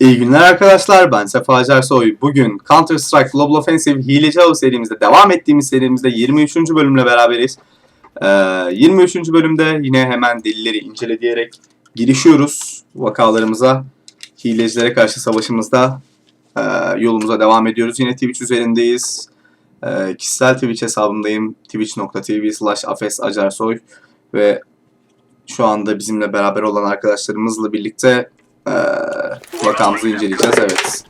İyi günler arkadaşlar ben Sefa Acarsoy. Bugün Counter Strike Global Offensive Hileci Avı serimizde devam ettiğimiz serimizde 23. bölümle beraberiz. Ee, 23. bölümde yine hemen delilleri incele diyerek girişiyoruz vakalarımıza. Hilecilere karşı savaşımızda e, yolumuza devam ediyoruz. Yine Twitch üzerindeyiz. E, kişisel Twitch hesabımdayım. twitch.tv slash Acarsoy ve şu anda bizimle beraber olan arkadaşlarımızla birlikte ee, vakamızı inceleyeceğiz evet.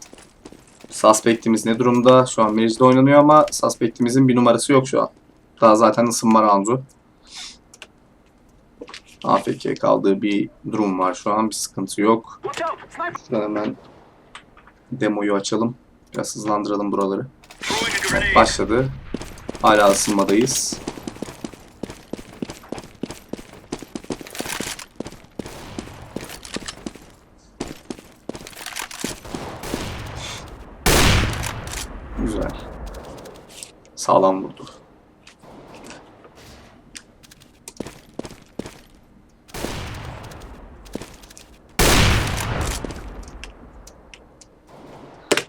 Suspect'imiz ne durumda? Şu an Meriç'de oynanıyor ama Suspect'imizin bir numarası yok şu an. Daha zaten ısınma roundu. AFK kaldığı bir durum var şu an. Bir sıkıntı yok. Şuradan hemen demoyu açalım. Biraz hızlandıralım buraları. Evet, başladı. Hala ısınmadayız. Güzel. Sağlam vurdu.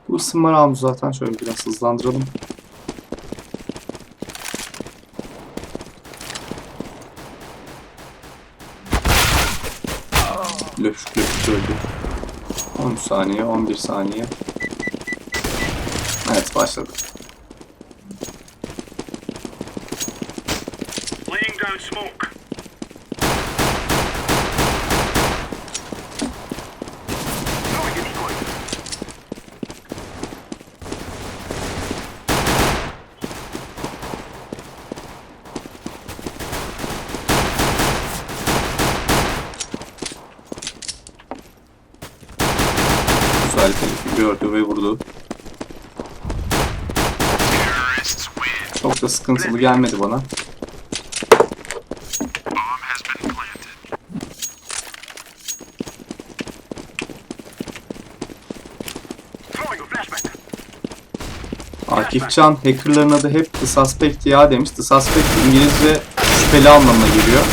Bu ısınma roundu zaten şöyle biraz hızlandıralım. Löpüşük löpüşük öldü. 13 saniye, 11 saniye. Evet başladı. Laying down smoke. Throwing an decoy. Güzel ve vurdu. Çok da sıkıntılı gelmedi bana. Bomb has been planted. Throwing a flashback. Akif Can, hackerların adı hep The Suspect ya demiş. The Suspect İngilizce şüpheli anlamına geliyor.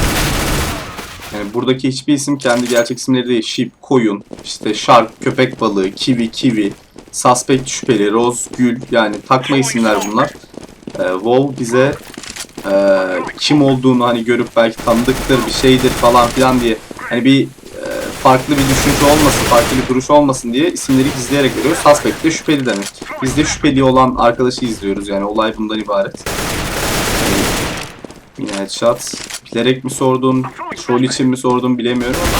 Yani buradaki hiçbir isim kendi gerçek isimleri değil. Sheep, koyun, işte shark, köpek balığı, kiwi, kiwi, suspect şüpheli, rose, gül yani takma isimler bunlar. Ee, WoW bize e, kim olduğunu hani görüp belki tanıdıktır, bir şeydir falan filan diye hani bir e, farklı bir düşünce olmasın, farklı bir duruş olmasın diye isimleri gizleyerek veriyor. Suspect de şüpheli demek. Biz de şüpheli olan arkadaşı izliyoruz yani olay bundan ibaret. Yani, yine headshot. Bilerek mi sordun, troll için mi sordun bilemiyorum ama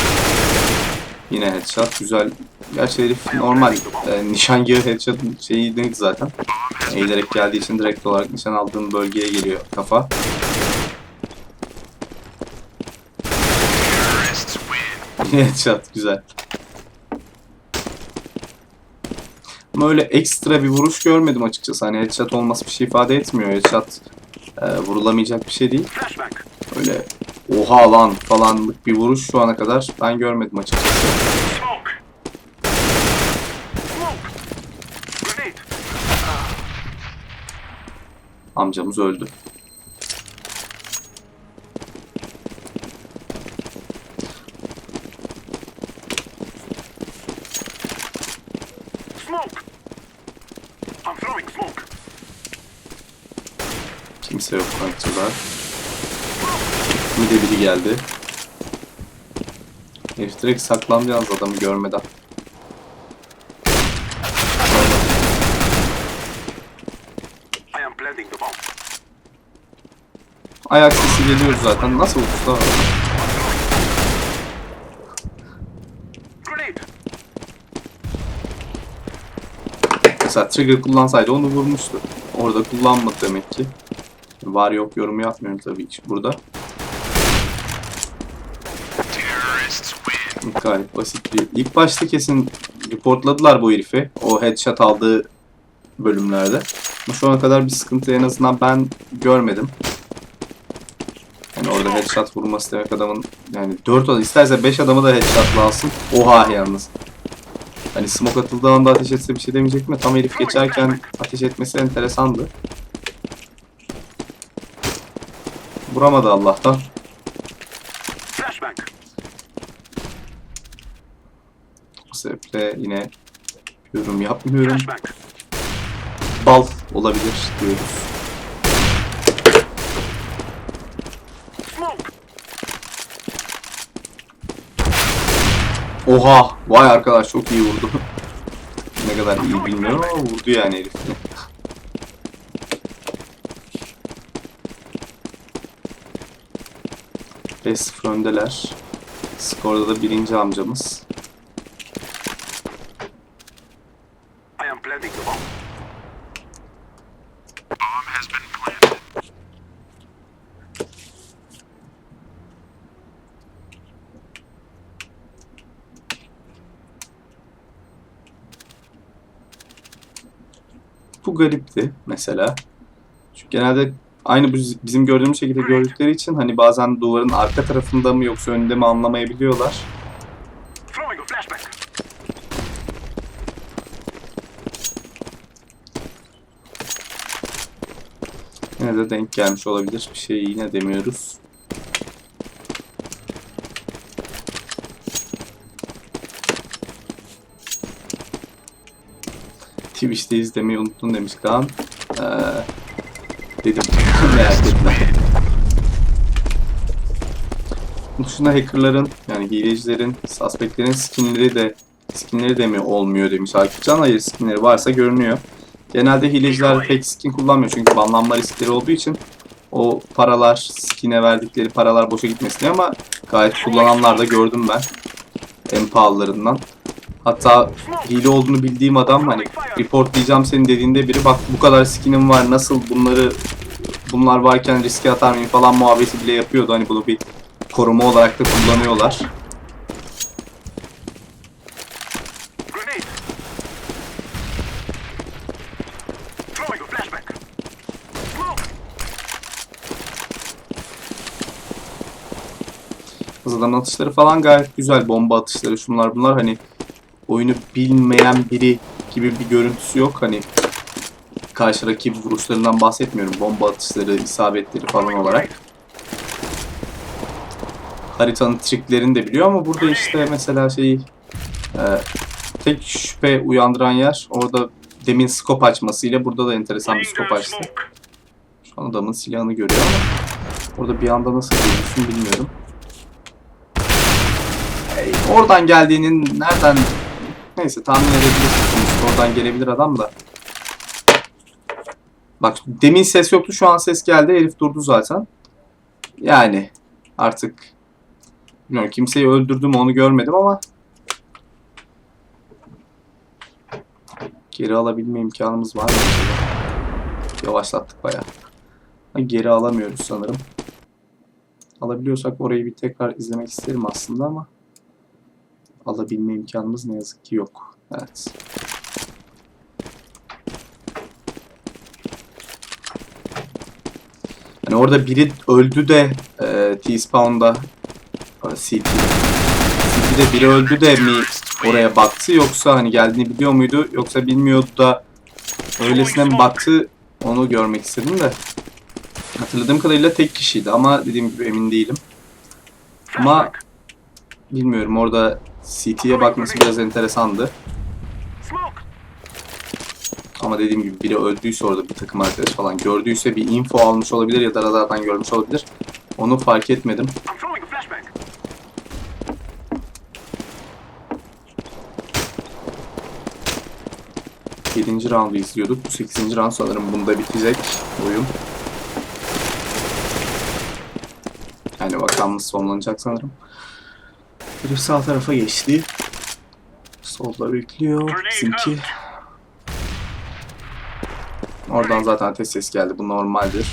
yine headshot. Güzel. Gerçi herif normal e, nişangahı headshot şeyi neydi zaten. Eğilerek geldiği için direkt olarak nişan aldığım bölgeye geliyor kafa. Headshot güzel. Ama öyle ekstra bir vuruş görmedim açıkçası. Hani headshot olması bir şey ifade etmiyor. Headshot e, vurulamayacak bir şey değil. Öyle oha lan falanlık bir vuruş şu ana kadar ben görmedim açıkçası. Smoke. Smoke. Grenade. Amcamız öldü. Kimse yok konektöler. Bir de biri geldi. Herif direkt saklandı yalnız adamı görmeden. Ayak sesi geliyor zaten. Nasıl usta? Mesela trigger kullansaydı onu vurmuştu. Orada kullanmadı demek ki. Var yok yorumu yapmıyorum tabii ki burada. Gayet basit bir. İlk başta kesin reportladılar bu herifi. O headshot aldığı bölümlerde. Ama şu ana kadar bir sıkıntı en azından ben görmedim. Orada headshot vurması demek adamın yani 4 adam isterse 5 adamı da headshotla alsın. Oha yalnız. Hani smoke atıldığı anda ateş etse bir şey demeyecek mi? Tam herif geçerken ateş etmesi enteresandı. Vuramadı Allah'tan. Bu sebeple yine Yorum yapmıyorum. Bal olabilir diyoruz. Smoke. Oha! Vay arkadaş çok iyi vurdu. ne kadar iyi bilmiyorum ama vurdu yani herif. Beş sıfır öndeler. Skorda da birinci amcamız. Garipti mesela. Çünkü genelde aynı bizim gördüğümüz şekilde gördükleri için hani bazen duvarın arka tarafında mı yoksa önünde mi anlamayabiliyorlar. Yine de denk gelmiş olabilir. Bir şey yine demiyoruz. Twitch'te izlemeyi unuttun demiş Kaan. Ee, dedim. Merak etme. Bunun dışında hackerların yani hilecilerin, suspectlerin skinleri de skinleri de mi olmuyor demiş Akifcan. Hayır skinleri varsa görünüyor. Genelde hileciler pek skin kullanmıyor çünkü banlanma riskleri olduğu için o paralar, skin'e verdikleri paralar boşa gitmesin ama gayet kullananlar da gördüm ben. En pahalılarından. Hatta hile olduğunu bildiğim adam hani reportlayacağım senin dediğinde biri bak bu kadar skinim var nasıl bunları bunlar varken riske atar mıyım falan muhabbeti bile yapıyordu. Hani bunu bir koruma olarak da kullanıyorlar. Hızlanan atışları falan gayet güzel. Bomba atışları şunlar bunlar hani oyunu bilmeyen biri gibi bir görüntüsü yok. Hani karşı rakip vuruşlarından bahsetmiyorum. Bomba atışları, isabetleri falan olarak. Haritanın triklerini de biliyor ama burada işte mesela şeyi e, tek şüphe uyandıran yer orada demin skop açmasıyla burada da enteresan bir skop açtı. Şu an adamın silahını görüyor ama orada bir anda nasıl görürsün bilmiyorum. Hey, oradan geldiğinin nereden neyse tahmin edebilirsiniz. Oradan gelebilir adam da. Bak demin ses yoktu şu an ses geldi. Herif durdu zaten. Yani artık bilmiyorum kimseyi öldürdüm onu görmedim ama geri alabilme imkanımız var mı? Yavaşlattık bayağı. Geri alamıyoruz sanırım. Alabiliyorsak orayı bir tekrar izlemek isterim aslında ama alabilme imkanımız ne yazık ki yok. Evet. Hani orada biri öldü de e, T-Spawn'da e, CT. CT'de biri öldü de mi oraya baktı yoksa hani geldiğini biliyor muydu yoksa bilmiyordu da öylesine mi baktı onu görmek istedim de. Hatırladığım kadarıyla tek kişiydi ama dediğim gibi emin değilim. Ama bilmiyorum orada CT'ye bakması biraz enteresandı. Ama dediğim gibi biri öldüyse orada bir takım arkadaş falan gördüyse bir info almış olabilir ya da radardan görmüş olabilir. Onu fark etmedim. Yedinci roundu izliyorduk. Bu 8. round sanırım bunda bitecek oyun. Yani vakamız sonlanacak sanırım. Herif sağ tarafa geçti. Solda bekliyor. Bizimki. Oradan zaten ateş ses geldi. Bu normaldir.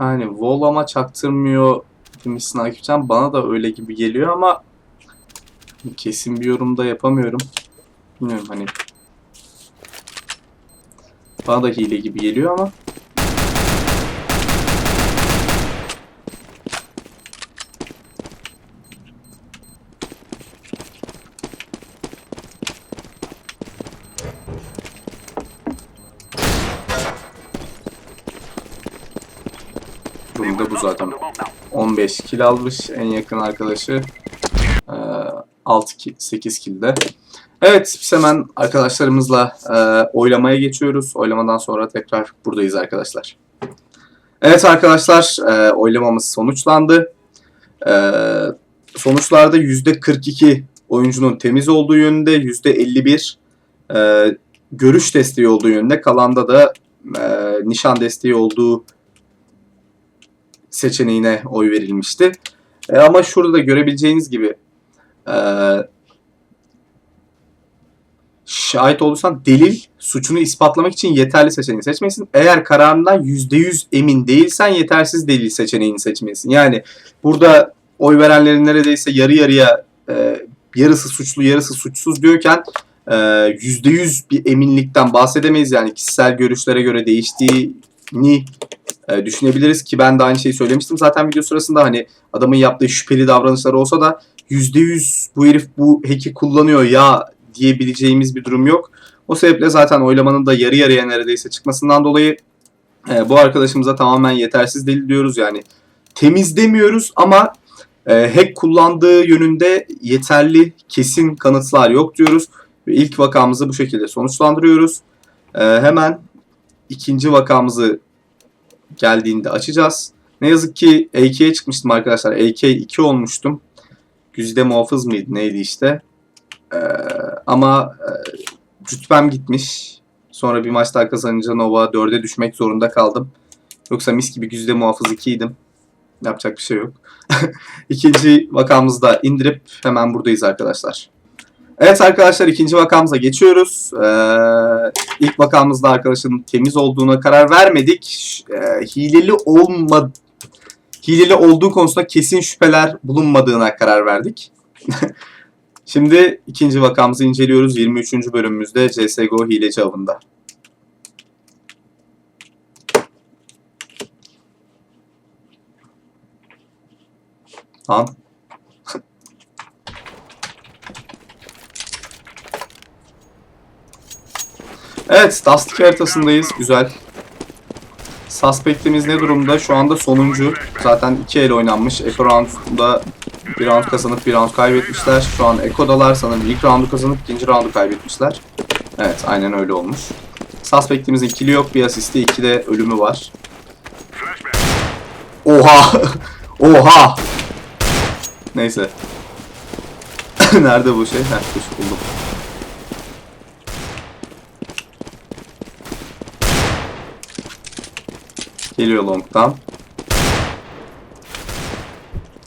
Yani Vol ama çaktırmıyor demişsin Akifcan. Bana da öyle gibi geliyor ama kesin bir yorum da yapamıyorum. Bilmiyorum hani. Bana da hile gibi geliyor ama durum da bu zaten. The bomb now. 15 kill almış en yakın arkadaşı. Ee, 6 kill, 8 kill'de. Evet hemen arkadaşlarımızla e, oylamaya geçiyoruz. Oylamadan sonra tekrar buradayız arkadaşlar. Evet arkadaşlar e, oylamamız sonuçlandı. E, sonuçlarda %42 oyuncunun temiz olduğu yönünde, %51 e, görüş desteği olduğu yönünde. Kalanda da e, nişan desteği olduğu seçeneğine oy verilmişti. E, ama şurada da görebileceğiniz gibi e, şahit olursan delil suçunu ispatlamak için yeterli seçeneği seçmelisin. Eğer kararından %100 emin değilsen yetersiz delil seçeneğini seçmelisin. Yani burada oy verenlerin neredeyse yarı yarıya e, yarısı suçlu yarısı suçsuz diyorken e, %100 bir eminlikten bahsedemeyiz. Yani kişisel görüşlere göre değiştiğini e, düşünebiliriz ki ben de aynı şeyi söylemiştim zaten video sırasında hani adamın yaptığı şüpheli davranışlar olsa da %100 bu herif bu hack'i kullanıyor ya diyebileceğimiz bir durum yok. O sebeple zaten oylamanın da yarı yarıya neredeyse çıkmasından dolayı e, bu arkadaşımıza tamamen yetersiz delil diyoruz yani. Temiz demiyoruz ama e, hack kullandığı yönünde yeterli kesin kanıtlar yok diyoruz. Ve ilk vakamızı bu şekilde sonuçlandırıyoruz. E, hemen ikinci vakamızı geldiğinde açacağız. Ne yazık ki AK'ye çıkmıştım arkadaşlar. AK 2 olmuştum. Güzide muhafız mıydı neydi işte. Ee, ama e, rütbem gitmiş. Sonra bir maç daha kazanınca Nova 4'e düşmek zorunda kaldım. Yoksa mis gibi güzide muhafız 2'ydim. Yapacak bir şey yok. İkinci vakamızı da indirip hemen buradayız arkadaşlar. Evet arkadaşlar ikinci vakamıza geçiyoruz. Ee, ilk vakamızda arkadaşın temiz olduğuna karar vermedik. Ee, hileli olma hileli olduğu konusunda kesin şüpheler bulunmadığına karar verdik. Şimdi ikinci vakamızı inceliyoruz 23. bölümümüzde CSGO hileci avında. Lan Evet, Dusty haritasındayız. Güzel. Suspect'imiz ne durumda? Şu anda sonuncu. Zaten iki el oynanmış. Echo round'da bir round kazanıp bir round kaybetmişler. Şu an Echo'dalar sanırım ilk roundu kazanıp ikinci roundu kaybetmişler. Evet, aynen öyle olmuş. Suspect'imizin kili yok, bir asisti, iki de ölümü var. Oha! Oha! Neyse. Nerede bu şey? Heh, buldum. Geliyor long'dan.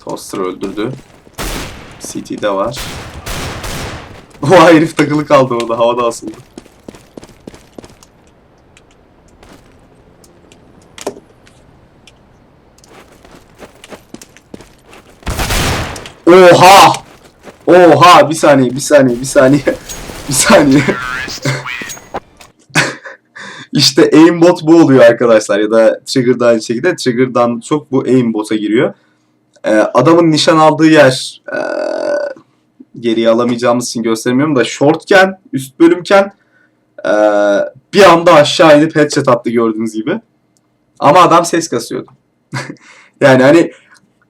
Toaster öldürdü. CT'de var. O herif takılı kaldı orada. Havada asıldı. Oha! Oha! Bir saniye, bir saniye, bir saniye. bir saniye. İşte aimbot bu oluyor arkadaşlar ya da trigger'da aynı şekilde trigger'dan çok bu aimbot'a giriyor. Ee, adamın nişan aldığı yer ee, geriye alamayacağımız için göstermiyorum da shortken üst bölümken ee, bir anda aşağı inip headshot attı gördüğünüz gibi. Ama adam ses kasıyordu. yani hani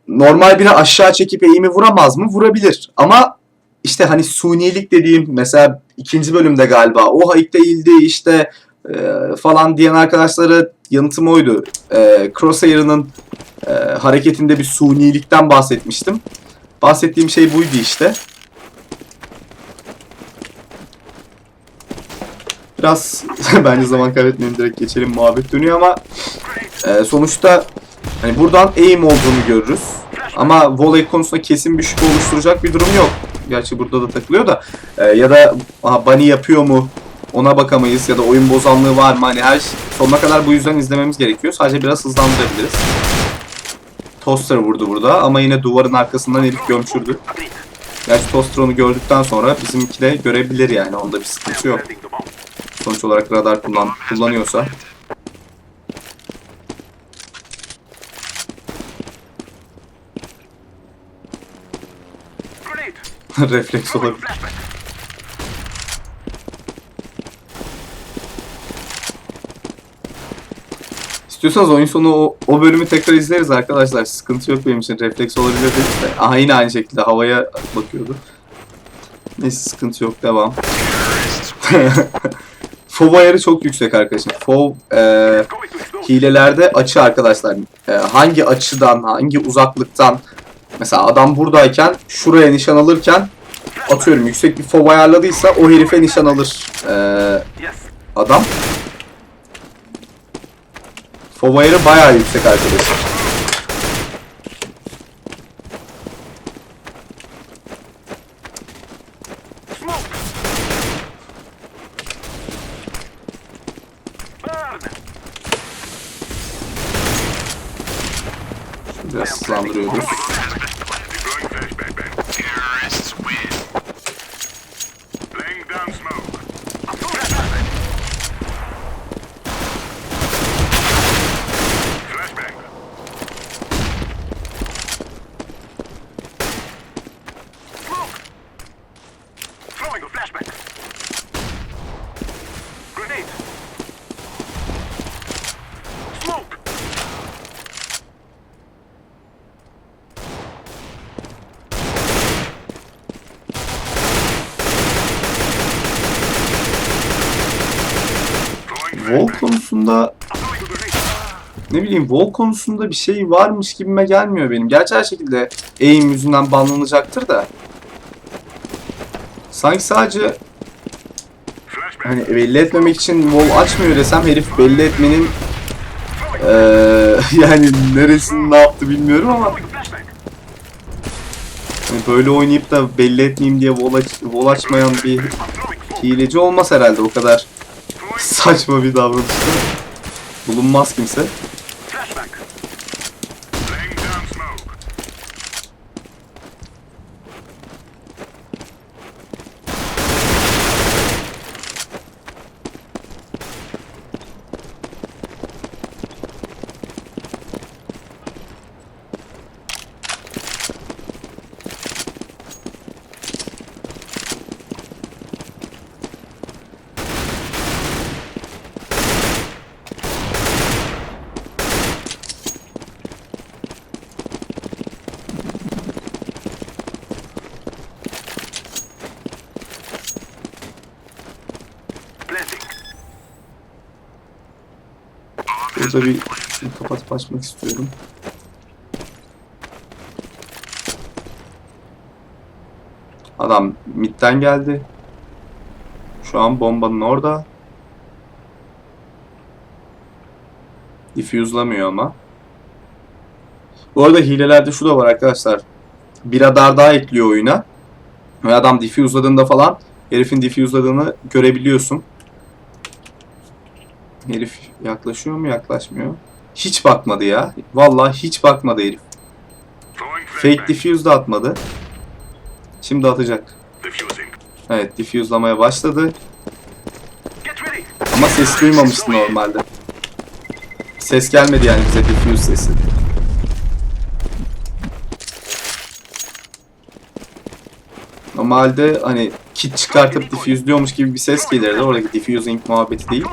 normal biri aşağı çekip eğimi vuramaz mı? Vurabilir. Ama işte hani suniyelik dediğim mesela ikinci bölümde galiba o hack değildi işte e, falan diyen arkadaşlara yanıtım oydu. E, Crosshair'ın e, hareketinde bir sunilikten bahsetmiştim. Bahsettiğim şey buydu işte. Biraz bence zaman kaybetmeyelim direkt geçelim muhabbet dönüyor ama e, sonuçta hani buradan aim olduğunu görürüz. Ama volley konusunda kesin bir şüphe oluşturacak bir durum yok. Gerçi burada da takılıyor da. E, ya da aha, bunny yapıyor mu ona bakamayız ya da oyun bozanlığı var mı? Hani her sonuna kadar bu yüzden izlememiz gerekiyor. Sadece biraz hızlandırabiliriz. Toaster vurdu burada ama yine duvarın arkasından herif gömçürdü. Gerçi Toaster onu gördükten sonra bizimki de görebilir yani. Onda bir sıkıntı yok. Sonuç olarak radar kullan kullanıyorsa. Refleks olabilir. İstiyorsanız oyun sonu o, o bölümü tekrar izleriz arkadaşlar. Sıkıntı yok benim için. Refleks olabilir dedik de. Aha yine aynı şekilde havaya bakıyordu. Neyse sıkıntı yok. Devam. FOV ayarı çok yüksek arkadaşlar. FOV e, hilelerde açı arkadaşlar. E, hangi açıdan, hangi uzaklıktan mesela adam buradayken şuraya nişan alırken atıyorum yüksek bir FOV ayarladıysa o herife nişan alır e, adam. FOV ayarı bayağı yüksek arkadaşlar. Wall konusunda ne bileyim wall konusunda bir şey varmış gibime gelmiyor benim. Gerçi her şekilde aim yüzünden banlanacaktır da. Sanki sadece hani belli etmemek için wall açmıyor desem herif belli etmenin eee, yani neresini ne yaptı bilmiyorum ama hani böyle oynayıp da belli etmeyeyim diye wall, aç, wall açmayan bir hileci olmaz herhalde o kadar saçma bir davranışta. Bulunmaz kimse. Burada bir şunu kapatıp açmak istiyorum. Adam midden geldi. Şu an bombanın orada. Diffuse'lamıyor ama. Bu arada hilelerde şu da var arkadaşlar. Bir radar daha ekliyor oyuna. Ve adam diffuse'ladığında falan herifin diffuse'ladığını görebiliyorsun. Herif yaklaşıyor mu yaklaşmıyor. Hiç bakmadı ya. Vallahi hiç bakmadı herif. Fake diffuse de atmadı. Şimdi atacak. Evet diffuse'lamaya başladı. Ama ses duymamıştı normalde. Ses gelmedi yani bize diffuse sesi. Normalde hani kit çıkartıp diffuse'luyormuş gibi bir ses gelirdi. Oradaki diffusing muhabbeti değil.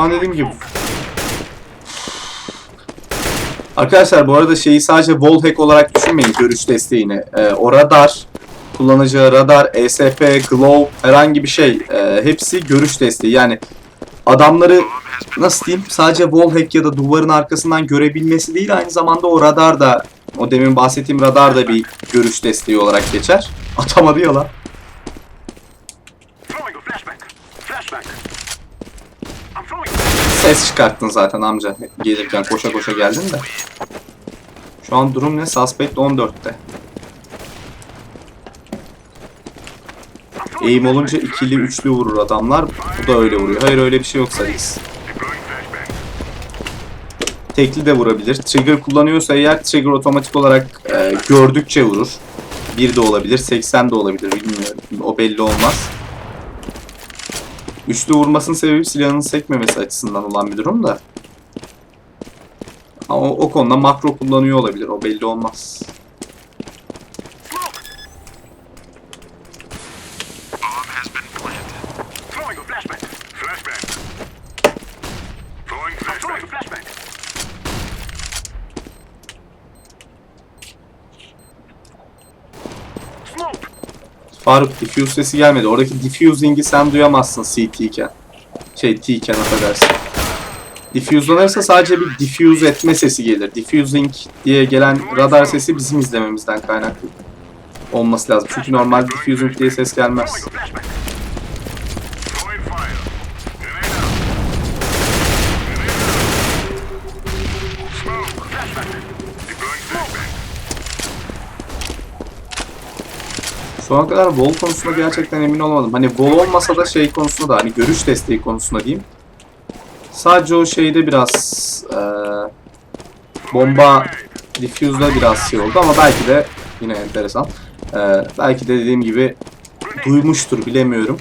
Şu an dediğim gibi. Arkadaşlar bu arada şeyi sadece wallhack olarak düşünmeyin görüş desteğini. Ee, o radar, kullanıcı radar, ESP, glow herhangi bir şey e, hepsi görüş desteği. Yani adamları nasıl diyeyim sadece wallhack ya da duvarın arkasından görebilmesi değil aynı zamanda o radar da o demin bahsettiğim radar da bir görüş desteği olarak geçer. Atamadı ya lan. Throwing a Ses çıkarttın zaten amca. Gelirken koşa koşa geldin de. Şu an durum ne? Suspect 14'te. I'm throwing Eğim olunca ikili üçlü vurur adamlar. Bu da öyle vuruyor. Hayır öyle bir şey yok flashbang. Tekli de vurabilir. Trigger kullanıyorsa eğer trigger otomatik olarak e, gördükçe vurur. 1 de olabilir, 80 de olabilir bilmiyorum. O belli olmaz. Üçlü vurmasının sebebi silahının sekmemesi açısından olan bir durum da. Ama o, o konuda makro kullanıyor olabilir. O belli olmaz. Faruk diffuse sesi gelmedi. Oradaki diffusing'i sen duyamazsın CT iken. Şey T iken affedersin. Diffuse'lanırsa sadece bir diffuse etme sesi gelir. Diffusing diye gelen radar sesi bizim izlememizden kaynaklı olması lazım. Çünkü normal diffusing diye ses gelmez. Şu kadar vol konusunda gerçekten emin olamadım. Hani vol olmasa da şey konusunda da hani görüş desteği konusunda diyeyim. Sadece o şeyde biraz eee, bomba diffuse'da biraz şey oldu ama belki de yine enteresan. Eee, belki de dediğim gibi duymuştur bilemiyorum.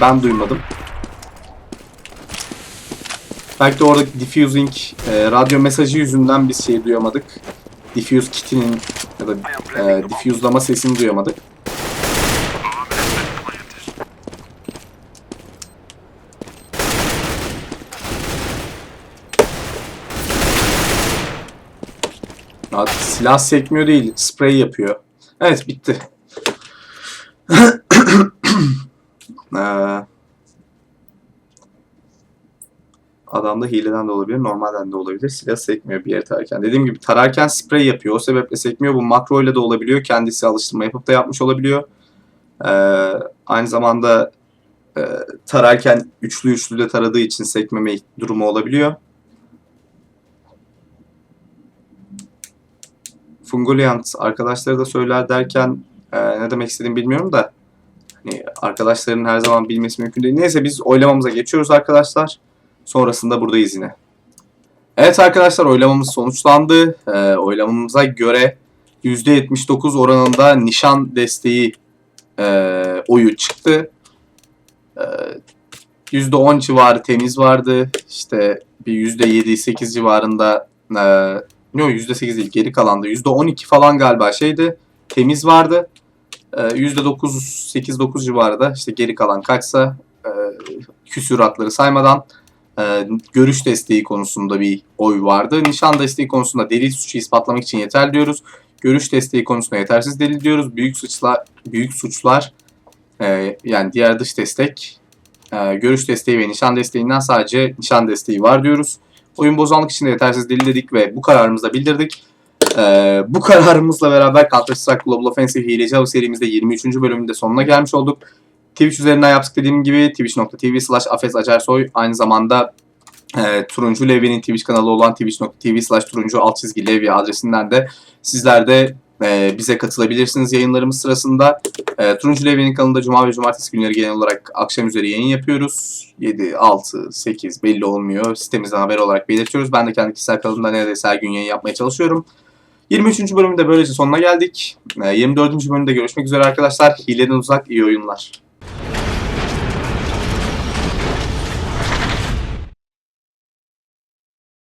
Ben duymadım. Belki de oradaki diffusing eee, radyo mesajı yüzünden biz şeyi duyamadık. Diffuse kitinin ya da eee diffuse'lama sesini duyamadık. Artık silah sekmiyor değil, sprey yapıyor. Evet bitti. Ee, Adamda hileden de olabilir, normalden de olabilir. Silah sekmiyor bir yere tararken. Dediğim gibi tararken sprey yapıyor. O sebeple sekmiyor. Bu makro ile de olabiliyor. Kendisi alıştırma yapıp da yapmış olabiliyor. Ee, aynı zamanda e, tararken üçlü üçlü de taradığı için sekmeme durumu olabiliyor. Fungoliant arkadaşları da söyler derken e, ne demek istediğimi bilmiyorum da hani arkadaşların her zaman bilmesi mümkün değil. Neyse biz oylamamıza geçiyoruz arkadaşlar. Sonrasında buradayız yine. Evet arkadaşlar oylamamız sonuçlandı. E, oylamamıza göre %79 oranında nişan desteği e, oyu çıktı. E, %10 civarı temiz vardı. İşte bir %7-8 civarında e, Yok %8 değil geri kalanda %12 falan galiba şeydi temiz vardı. Ee, %9 8-9 civarında işte geri kalan kaçsa e, küsuratları saymadan e, görüş desteği konusunda bir oy vardı. Nişan desteği konusunda delil suçu ispatlamak için yeterli diyoruz. Görüş desteği konusunda yetersiz delil diyoruz. Büyük suçlar büyük suçlar e, yani diğer dış destek e, görüş desteği ve nişan desteğinden sadece nişan desteği var diyoruz. Oyun bozanlık için de yetersiz delil dedik ve bu kararımızı da bildirdik. Ee, bu kararımızla beraber Counter Strike Global Offensive Hileci Avı serimizde 23. bölümünde sonuna gelmiş olduk. Twitch üzerinden yaptık dediğim gibi twitch.tv slash Afes Acarsoy aynı zamanda e, Turuncu Levi'nin Twitch kanalı olan twitch.tv slash turuncu alt çizgi Levi adresinden de sizler de e, bize katılabilirsiniz yayınlarımız sırasında. E, Turuncu Levi'nin kanalında Cuma ve Cumartesi günleri genel olarak akşam üzeri yayın yapıyoruz. 7, 6, 8 belli olmuyor. Sitemizden haber olarak belirtiyoruz. Ben de kendi kişisel kanalımda neredeyse her gün yayın yapmaya çalışıyorum. 23. bölümde böylece sonuna geldik. E, 24. bölümde görüşmek üzere arkadaşlar. Hileden uzak iyi oyunlar.